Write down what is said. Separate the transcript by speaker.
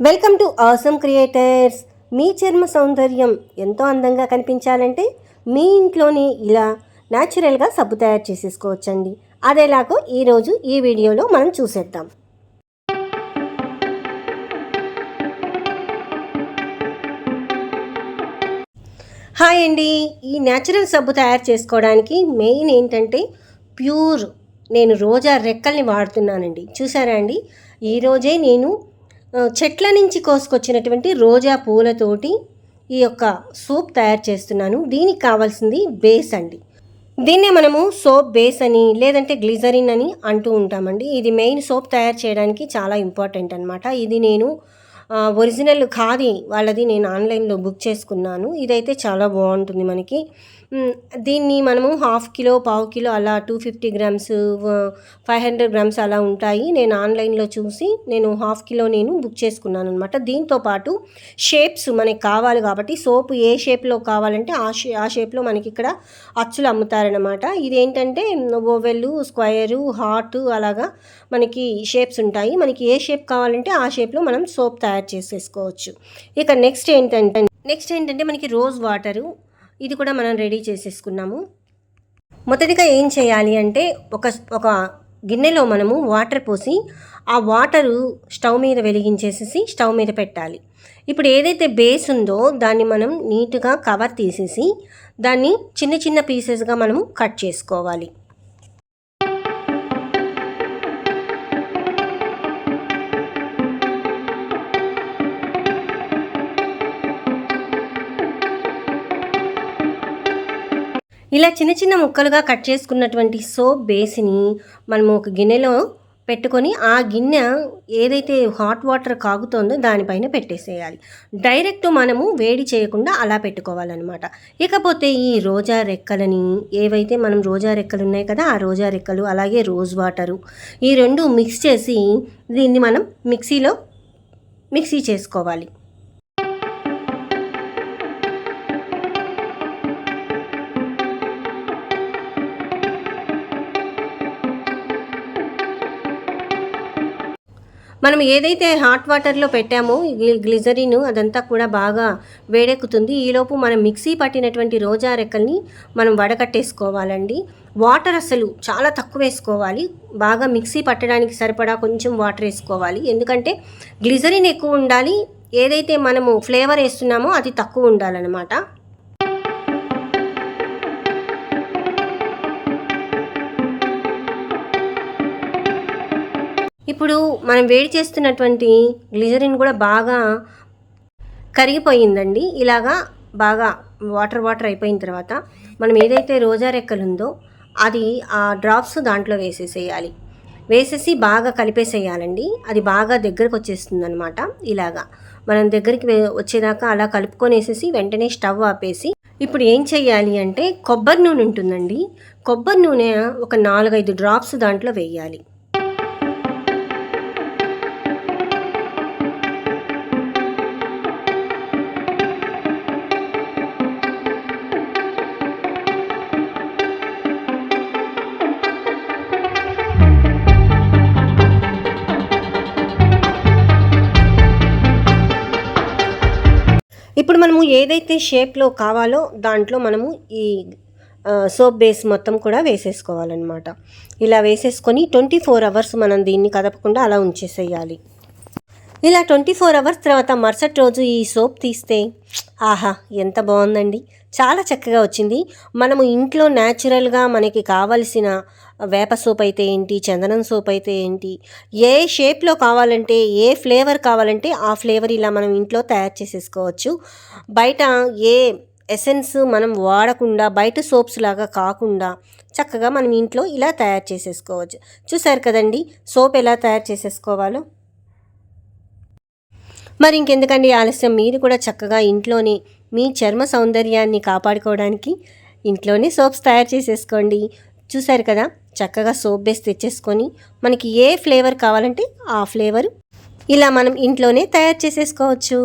Speaker 1: Welcome to awesome creators. మీ చర్మ సౌందర్యం ఎంతో అందంగా కనిపించాలంటే మీ ఇంట్లోనే ఇలా న్యాచురల్గా సబ్బు తయారు చేసేసుకోవచ్చండి. అదేలాగో ఈరోజు ఈ వీడియోలో మనం చూసేద్దాం. హాయ్ అండి. ఈ న్యాచురల్ సబ్బు తయారు చేసుకోవడానికి మెయిన్ ఏంటంటే ప్యూర్ నేను రోజా రెక్కల్ని వాడుతున్నానండి. చూసారా అండి? ఈరోజే నేను చెట్ల నుంచి కోసుకొచ్చినటువంటి రోజా పూలతోటి ఈ యొక్క సోప్ తయారు చేస్తున్నాను. దీనికి కావాల్సింది బేస్ అండి. దీన్నే మనము సోప్ బేస్ అని లేదంటే గ్లిజరిన్ అని అంటూ ఉంటామండి. ఇది మెయిన్ సోప్ తయారు చేయడానికి చాలా ఇంపార్టెంట్ అనమాట ఇది నేను ఒరిజినల్ ఖాదీ వాళ్ళది నేను ఆన్లైన్లో బుక్ చేసుకున్నాను. ఇదైతే చాలా బాగుంటుంది మనకి. దీన్ని మనము హాఫ్ కిలో పావు కిలో అలా two fifty grams five hundred grams అలా ఉంటాయి. నేను ఆన్లైన్లో చూసి నేను హాఫ్ కిలో నేను బుక్ చేసుకున్నాను అనమాట దీంతో పాటు షేప్స్ మనకి కావాలి కాబట్టి సోప్ ఏ షేప్లో కావాలంటే ఆ షే ఆ షేప్లో మనకి ఇక్కడ అచ్చులు అమ్ముతారనమాట ఇదేంటంటే ఓవెల్ స్క్వయరు హార్ట్ అలాగా మనకి షేప్స్ ఉంటాయి. మనకి ఏ షేప్ కావాలంటే ఆ షేప్లో మనం సోప్ తయారు చేసేసుకోవచ్చు. ఇక నెక్స్ట్ ఏంటంటే నెక్స్ట్ ఏంటంటే మనకి రోజ్ వాటరు ఇది కూడా మనం రెడీ చేసేసుకున్నాము. మొదటిగా ఏం చేయాలి అంటే ఒక ఒక గిన్నెలో మనము వాటర్ పోసి ఆ వాటరు స్టవ్ మీద వెలిగించేసేసి స్టవ్ మీద పెట్టాలి. ఇప్పుడు ఏదైతే బేస్ ఉందో దాన్ని మనం నీట్గా కవర్ తీసేసి దాన్ని చిన్న చిన్న పీసెస్గా మనము కట్ చేసుకోవాలి. ఇలా చిన్న చిన్న ముక్కలుగా కట్ చేసుకున్నటువంటి సోప్ బేస్ని మనము ఒక గిన్నెలో పెట్టుకొని ఆ గిన్నె ఏదైతే హాట్ వాటర్ కాగుతోందో దానిపైన పెట్టేసేయాలి. డైరెక్ట్ మనము వేడి చేయకుండా అలా పెట్టుకోవాలన్నమాట. ఇకపోతే ఈ రోజా రెక్కలని ఏవైతే మనం రోజా రెక్కలు ఉన్నాయి కదా ఆ రోజా రెక్కలు అలాగే రోజ్ వాటరు ఈ రెండు మిక్స్ చేసి దీన్ని మనం మిక్సీలో మిక్సీ చేసుకోవాలి. మనం ఏదైతే హాట్ వాటర్లో పెట్టామో ఈ గ్లిజరిన్ అదంతా కూడా బాగా వేడెక్కుతుంది. ఈలోపు మనం మిక్సీ పట్టినటువంటి రోజా రెక్కల్ని మనం వడకట్టేసుకోవాలండి. వాటర్ అసలు చాలా తక్కువ వేసుకోవాలి బాగా మిక్సీ పట్టడానికి సరిపడా కొంచెం వాటర్ వేసుకోవాలి. ఎందుకంటే గ్లిజరిన్ ఎక్కువ ఉండాలి. ఏదైతే మనము ఫ్లేవర్ వేస్తున్నామో అది తక్కువ ఉండాలన్నమాట. ఇప్పుడు మనం వేడి చేస్తున్నటువంటి గ్లిజరిన్ కూడా బాగా కరిగిపోయిందండి. ఇలాగా బాగా వాటర్ వాటర్ అయిపోయిన తర్వాత మనం ఏదైతే రోజా రెక్కలు ఉందో అది ఆ డ్రాప్స్ దాంట్లో వేసేసేయాలి. వేసేసి బాగా కలిపేసేయాలండి. అది బాగా దగ్గరకు వచ్చేస్తుంది అనమాట ఇలాగా. మనం దగ్గరికి వచ్చేదాకా అలా కలుపుకొని వేసేసి వెంటనే స్టవ్ ఆపేసి ఇప్పుడు ఏం చెయ్యాలి అంటే కొబ్బరి నూనె ఉంటుందండి. కొబ్బరి నూనె ఒక నాలుగైదు డ్రాప్స్ దాంట్లో వేయాలి. ఇప్పుడు మనము ఏదైతే షేప్లో కావాలో దాంట్లో మనము ఈ సోప్ బేస్ మొత్తం కూడా వేసేసుకోవాలన్నమాట. ఇలా వేసేసుకొని ట్వంటీ ఫోర్ అవర్స్ మనం దీన్ని కదపకుండా అలా ఉంచేసేయాలి. ఇలా ట్వంటీ ఫోర్ అవర్స్ తర్వాత మరుసటి రోజు ఈ సోప్ తీస్తే ఆహా ఎంత బాగుందండి. చాలా చక్కగా వచ్చింది. మనము ఇంట్లో న్యాచురల్గా మనకి కావలసిన వేప సోప్ అయితే ఏంటి? చందనం సోప్ అయితే ఏంటి? ఏ షేప్లో కావాలంటే ఏ ఫ్లేవర్ కావాలంటే ఆ ఫ్లేవర్ ఇలా మనం ఇంట్లో తయారు చేసేసుకోవచ్చు. బయట ఏ ఎసెన్స్ మనం వాడకుండా బయట సోప్స్ లాగా కాకుండా చక్కగా మనం ఇంట్లో ఇలా తయారు చేసేసుకోవచ్చు. చూసారు కదండి? సోప్ ఎలా తయారు చేసేసుకోవాలో? మరి ఇంకెందుకండి ఆలస్యం? మీరు కూడా చక్కగా ఇంట్లోనే మీ చర్మ సౌందర్యాన్ని కాపాడుకోవడానికి ఇంట్లోనే సోప్స్ తయారు చేసేసుకోండి. చూసారు కదా? చక్కగా సోప్ బేస్ తెచ్చేసుకొని మనకి ఏ ఫ్లేవర్ కావాలంటే ఆ ఫ్లేవర్ ఇలా మనం ఇంట్లోనే తయారు చేసేసుకోవచ్చు.